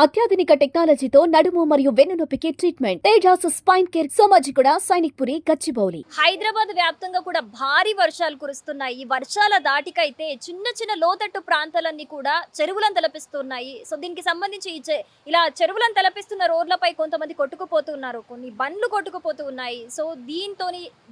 అత్యాధునిక టెక్నాలజీతో నడుము మరియు వెన్నునొప్పికి treatment Tejas spine care Somajiguda Sainikpuri Gachibowli. Hyderabad వ్యాప్తంగా కూడా భారీ వర్షాలు కురుస్తున్నాయి. ఈ వర్షాల దాటికైతే చిన్న చిన్న లోతట్టు ప్రాంతాలన్నీ కూడా చెరువులను తలపిస్తున్నాయి. సో దీనికి సంబంధించి ఇలా చెరువులను తలపిస్తున్న రోడ్లపై కొంతమంది కొట్టుకుపోతున్నారు. కొన్ని బండ్లు కొట్టుకుపోతూ ఉన్నాయి సో దీంతో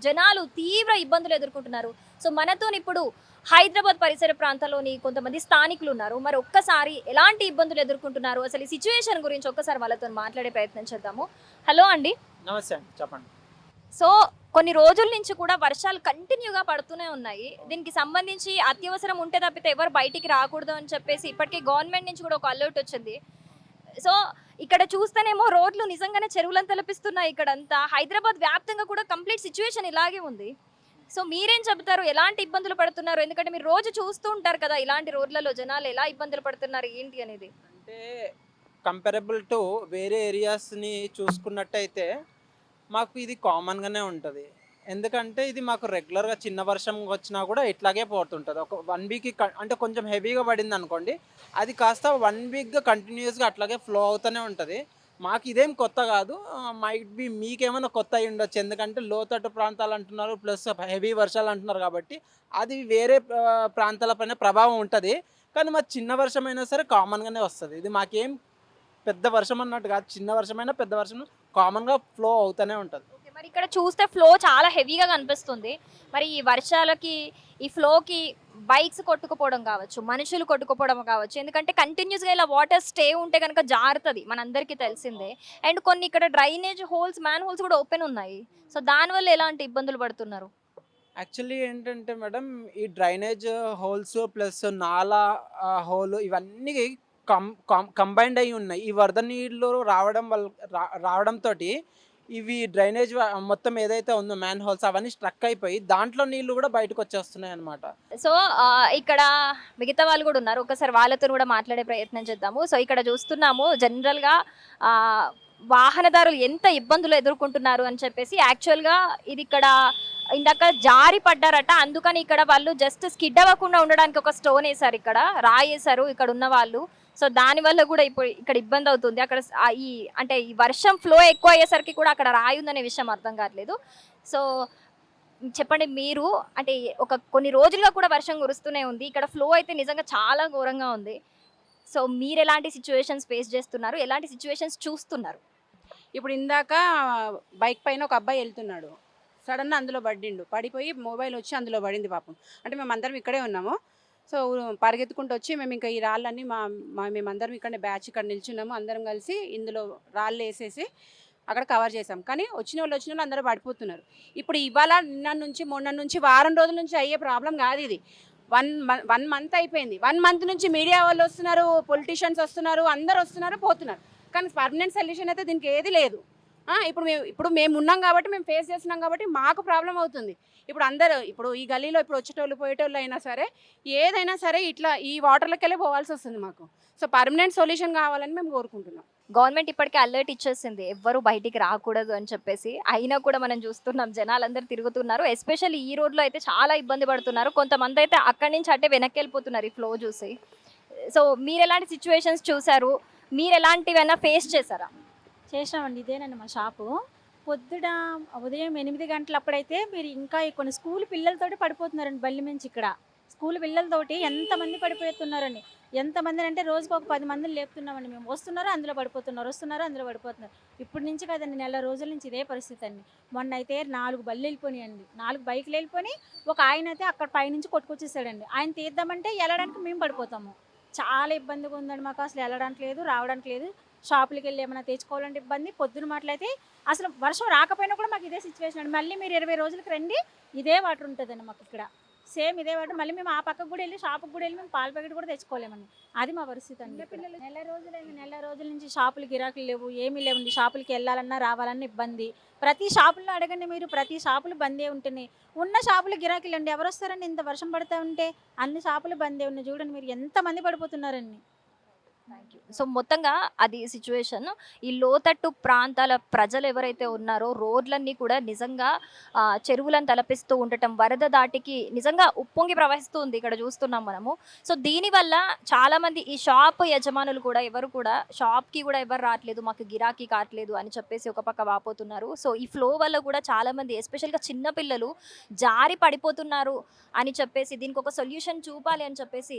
జనాలు తీవ్ర ఇబ్బందులు ఎదుర్కొంటున్నారు. సో మనతో ఇప్పుడు హైదరాబాద్ పరిసర ప్రాంతాల్లోని కొంతమంది స్థానికులు ఉన్నారు. మరి ఒక్కసారి ఎలాంటి ఇబ్బందులు ఎదుర్కొంటున్నారు? అసలు ఈ సిచ్యువేషన్ గురించి ఒక్కసారి వాళ్ళతో మాట్లాడే ప్రయత్నం చేద్దాము. హలో అండి. నమస్తే అండి. చెప్పండి. సో కొన్ని రోజుల నుంచి కూడా వర్షాలు కంటిన్యూగా పడుతూనే ఉన్నాయి. దీనికి సంబంధించి అత్యవసరం ఉంటే తప్పితే ఎవరు బయటికి రాకూడదు అని చెప్పేసి ఇప్పటికే గవర్నమెంట్ నుంచి కూడా ఒక అలర్ట్ వచ్చింది. సో ఇక్కడ చూస్తేనేమో రోడ్లు నిజంగానే చెరువులను తలపిస్తున్నాయి ఇక్కడంతా. హైదరాబాద్ వ్యాప్తంగా కూడా కంప్లీట్ సిచ్యువేషన్ ఇలాగే ఉంది. సో మీరేం చెబుతారు? ఎలాంటి ఇబ్బందులు పడుతున్నారు? ఎందుకంటే మీరు రోజు చూస్తూ ఉంటారు కదా ఇలాంటి రోడ్లలో జనాలు ఎలా ఇబ్బందులు పడుతున్నారు? ఏంటి అనేది? అంటే కంపారబుల్ టు వేరే ఏరియాస్ని చూసుకున్నట్టయితే మాకు ఇది కామన్గానే ఉంటుంది. ఎందుకంటే ఇది మాకు రెగ్యులర్గా చిన్న వర్షం వచ్చినా కూడా ఇట్లాగే పోతుంటుంది. ఒక వన్ వీక్ అంటే కొంచెం హెవీగా పడింది అనుకోండి అది కాస్త వన్ వీక్గా కంటిన్యూస్గా అట్లాగే ఫ్లో అవుతూనే ఉంటుంది. మాకు ఇదేం కొత్త కాదు. మైట్ బి మీకేమైనా కొత్త అయి ఉండొచ్చు. ఎందుకంటే లోతట్టు ప్రాంతాలు అంటున్నారు ప్లస్ హెవీ వర్షాలు అంటున్నారు కాబట్టి అది వేరే ప్రాంతాలపైన ప్రభావం ఉంటుంది. కానీ మా చిన్న వర్షం అయినా సరే కామన్గానే వస్తుంది. ఇది మాకేం పెద్ద వర్షం అన్నట్టు కాదు. చిన్న వర్షమైనా పెద్ద వర్షం కామన్గా ఫ్లో అవుతూనే ఉంటుంది. ఇక్కడ చూస్తే ఫ్లో చాలా హెవీగా కనిపిస్తుంది. మరి ఈ వర్షాలకి ఈ ఫ్లోకి బైక్స్ కొట్టుకుపోవడం కావచ్చు మనుషులు కొట్టుకుపోవడం కావచ్చు. ఎందుకంటే కంటిన్యూస్గా ఇలా వాటర్ స్టే ఉంటే కనుక జారుతుంది మనందరికీ తెలిసిందే. అండ్ కొన్ని ఇక్కడ డ్రైనేజ్ హోల్స్ మ్యాన్ హోల్స్ కూడా ఓపెన్ ఉన్నాయి. సో దానివల్ల ఎలాంటి ఇబ్బందులు పడుతున్నారు? యాక్చువల్లీ ఏంటంటే మేడం ఈ డ్రైనేజ్ హోల్స్ ప్లస్ నాలా హోల్ ఇవన్నీ కం కంబైండ్ అయి ఉన్నాయి. ఈ వరద నీళ్ళు రావడం వల్ల రా- రావడంతో ఇవి డ్రైనేజ్ మొత్తం ఏదైతే ఉందో మ్యాన్ హోల్స్ అవన్నీ స్ట్రక్ అయిపోయి దాంట్లో నీళ్ళు కూడా బయటకు వచ్చేస్తున్నాయి అనమాట సో ఇక్కడ మిగతా వాళ్ళు కూడా ఉన్నారు. ఒకసారి వాళ్ళతో కూడా మాట్లాడే ప్రయత్నం చేద్దాము. సో ఇక్కడ చూస్తున్నాము జనరల్గా వాహనదారులు ఎంత ఇబ్బందులు ఎదుర్కొంటున్నారు అని చెప్పేసి యాక్చువల్గా ఇది ఇక్కడ ఇందాక జారి పడ్డారట. అందుకని ఇక్కడ వాళ్ళు జస్ట్ స్కిడ్ అవ్వకుండా ఉండడానికి ఒక స్టోన్ వేశారు ఇక్కడ రాయేశారు ఇక్కడ ఉన్న వాళ్ళు సో దానివల్ల కూడా ఇప్పుడు ఇక్కడ ఇబ్బంది అవుతుంది. అక్కడ ఈ అంటే ఈ వర్షం ఫ్లో ఎక్కువ అయ్యేసరికి కూడా అక్కడ రాయి ఉందనే విషయం అర్థం కావట్లేదు. సో చెప్పండి మీరు అంటే ఒక కొన్ని రోజులుగా కూడా వర్షం కురుస్తూనే ఉంది. ఇక్కడ ఫ్లో అయితే నిజంగా చాలా ఘోరంగా ఉంది. సో మీరు ఎలాంటి సిచ్యువేషన్స్ ఫేస్ చేస్తున్నారు? ఎలాంటి సిచ్యువేషన్స్ చూస్తున్నారు? ఇప్పుడు ఇందాక బైక్ పైన ఒక అబ్బాయి వెళ్తున్నాడు. సడన్ అందులో పడిండు. పడిపోయి మొబైల్ వచ్చి అందులో పడింది పాపం. అంటే మేము అందరం ఇక్కడే ఉన్నాము. సో పరిగెత్తుకుంటూ వచ్చి మేము ఇంకా ఈ రాళ్ళన్నీ మా మా మేమందరం ఇక్కడ బ్యాచ్ ఇక్కడ నిల్చున్నాము. అందరం కలిసి ఇందులో రాళ్ళు వేసేసి అక్కడ కవర్ చేసాం. కానీ వచ్చిన వాళ్ళు వచ్చిన వాళ్ళు అందరూ పడిపోతున్నారు. ఇప్పుడు ఇవాళ నిన్న నుంచి మొన్న నుంచి వారం రోజుల నుంచి అయ్యే ప్రాబ్లం కాదు ఇది. వన్ వన్ మంత్ అయిపోయింది. వన్ మంత్ నుంచి మీడియా వాళ్ళు వస్తున్నారు పొలిటీషియన్స్ వస్తున్నారు అందరు వస్తున్నారు పోతున్నారు. కానీ పర్మనెంట్ సొల్యూషన్ అయితే దీనికి ఏది లేదు. ఇప్పుడు మేము ఇప్పుడు మేము ఉన్నాం కాబట్టి మేము ఫేస్ చేస్తున్నాం కాబట్టి మాకు ప్రాబ్లం అవుతుంది. ఇప్పుడు అందరూ ఇప్పుడు ఈ గలీలో ఇప్పుడు వచ్చేటోళ్ళు పోయేటోళ్ళు అయినా సరే ఏదైనా సరే ఇట్లా ఈ వాటర్లోకి వెళ్ళి పోవాల్సి వస్తుంది మాకు. సో పర్మనెంట్ సొల్యూషన్ కావాలని మేము కోరుకుంటున్నాం. గవర్నమెంట్ ఇప్పటికే అలర్ట్ ఇచ్చేసింది. ఎవ్వరు బయటికి రాకూడదు అని చెప్పేసి. అయినా కూడా మనం చూస్తున్నాం జనాలు తిరుగుతున్నారు. ఎస్పెషల్లీ ఈ రోడ్లో అయితే చాలా ఇబ్బంది పడుతున్నారు. కొంతమంది అయితే అక్కడి నుంచి అంటే వెనక్కి వెళ్ళిపోతున్నారు ఈ ఫ్లో చూసి. సో మీరు ఎలాంటి సిచ్యువేషన్స్ చూసారు? మీరు ఎలాంటివైనా ఫేస్ చేశారా? చేసామండి ఇదేనండి మా షాపు. పొద్దున ఉదయం ఎనిమిది గంటలప్పుడైతే మీరు ఇంకా కొన్ని స్కూల్ పిల్లలతోటి పడిపోతున్నారండి బల్లి మించి ఇక్కడ. స్కూల్ పిల్లలతోటి ఎంతమంది పడిపోతున్నారండి. ఎంతమంది అంటే రోజుకు ఒక పది మందిని లేపుతున్నామండి మేము. వస్తున్నారు అందులో పడిపోతున్నారు వస్తున్నారు అందులో పడిపోతున్నారు. ఇప్పటి నుంచి కదండి నెల రోజుల నుంచి ఇదే పరిస్థితి అండి. మొన్న అయితే నాలుగు బళ్ళు వెళ్ళిపోయాయండి నాలుగు బైకులు వెళ్ళిపోయి ఒక ఆయన అయితే అక్కడ పైనుంచి కొట్టుకొచ్చేసాడండి. ఆయన తీద్దామంటే వెళ్ళడానికి మేము పడిపోతాము. చాలా ఇబ్బందిగా ఉందండి మాకు అసలు వెళ్ళడానికి లేదు రావడానికి లేదు. షాపులకి వెళ్ళి ఏమైనా తెచ్చుకోవాలంటే ఇబ్బంది. పొద్దున మాటలైతే అసలు వర్షం రాకపోయినా కూడా మాకు ఇదే సిచ్యువేషన్ అండి. మళ్ళీ మీరు ఇరవై రోజులకి రండి ఇదే వాటర్ ఉంటుందండి మాకు ఇక్కడ. సేమ్ ఇదే వాటర్. మళ్ళీ మేము ఆ పక్కకు కూడా వెళ్ళి షాపుకి కూడా వెళ్ళి మేము పాల ప్యాకెట్ కూడా తెచ్చుకోలేమండి. అది మా పరిస్థితి అండి పిల్లలు నెల రోజులైంది నెల రోజుల నుంచి షాపులు గిరాకులు లేవు ఏమీ లేవండి షాపులకి వెళ్ళాలన్నా రావాలన్నా ఇబ్బంది. ప్రతి షాపుల్లో అడగండి మీరు. ప్రతి షాపులు బందే ఉంటున్నాయి. ఉన్న షాపులు గిరాకీలు అండి ఎవరు వస్తారండి ఇంత వర్షం పడతా ఉంటే? అన్ని షాపులు బందే ఉన్నాయి. చూడండి మీరు ఎంతమంది పడిపోతున్నారండి. సో మొత్తంగా అది సిచ్యువేషన్. ఈ లోతట్టు ప్రాంతాల ప్రజలు ఎవరైతే ఉన్నారో రోడ్లన్నీ కూడా నిజంగా చెరువులను తలపిస్తూ ఉండటం వరద దాటికి నిజంగా ఉప్పొంగి ప్రవహిస్తూ ఉంది ఇక్కడ చూస్తున్నాం మనము. సో దీనివల్ల చాలామంది ఈ షాప్ యజమానులు కూడా ఎవరు కూడా షాప్కి కూడా ఎవరు రావట్లేదు మాకు గిరాకీ కావట్లేదు అని చెప్పేసి ఒక పక్క వాపోతున్నారు. సో ఈ ఫ్లో వల్ల కూడా చాలా మంది ఎస్పెషల్గా చిన్నపిల్లలు జారి పడిపోతున్నారు అని చెప్పేసి దీనికి ఒక సొల్యూషన్ చూపాలి అని చెప్పేసి